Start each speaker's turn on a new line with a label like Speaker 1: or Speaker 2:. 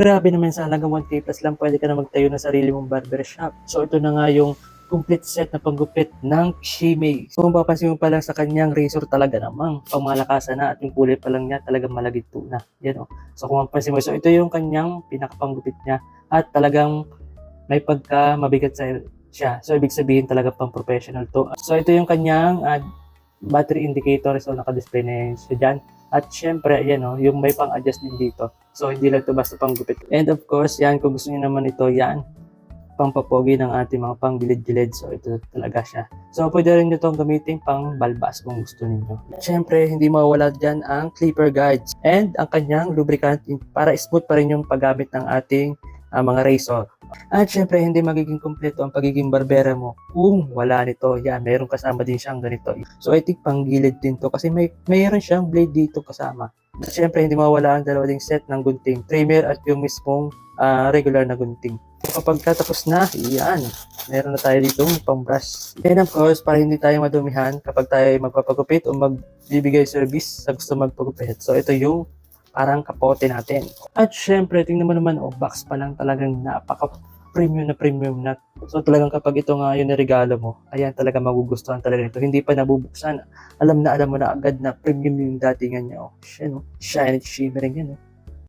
Speaker 1: Grabe naman sa halagang 1K plus lang pwede ka na magtayo ng sarili mong barbershop. So ito na nga yung complete set na panggupit ng Shimei. So kung papansin mo pa lang sa kanyang razor talaga namang pangmalakasan na at yung kulay pa lang niya talagang malagito na. Yan o. So kung mapansin mo, so ito yung kanyang pinakapanggupit niya at talagang may pagka mabigat sa siya. So ibig sabihin talaga pang professional to. So ito yung kanyang ah, battery indicator. So naka-display na yun siya dyan. At syempre, ayan o, yung may pang-adjust din dito. So, hindi lang ito basta panggupit. And of course, yan, kung gusto niyo naman ito, yan, pangpapogi ng ating mga pang-gilid-gilid. So, ito talaga siya. So, pwede rin nyo itong gamitin pang balbas kung gusto niyo. Syempre, hindi mawawala dyan ang clipper guides and ang kanyang lubricant para smooth pa rin yung paggamit ng ating ah, mga razor. At syempre, hindi magiging kumpleto ang pagiging barbera mo kung wala nito. Yan, meron kasama din siyang ganito. So, I think panggilid din to kasi may mayroon siyang blade dito kasama. At syempre, hindi mawala ang dalawa ding set ng gunting. Trimmer at yung mismong ah, regular na gunting. Kapag tatapos na, yan. Meron na tayo dito pang brush. And of course, para hindi tayo madumihan kapag tayo ay magpapagupit o magbibigay service sa gusto magpagupit. So, ito yung parang kapote natin. At syempre, tingnan mo naman, oh, box pa lang talagang napaka premium na premium na. So talagang kapag ito nga yung regalo mo, ayan talaga magugustuhan talaga ito. Hindi pa nabubuksan. Alam na alam mo na agad na premium yung datingan niya. Oh? Shine at shimmering yan. Oh.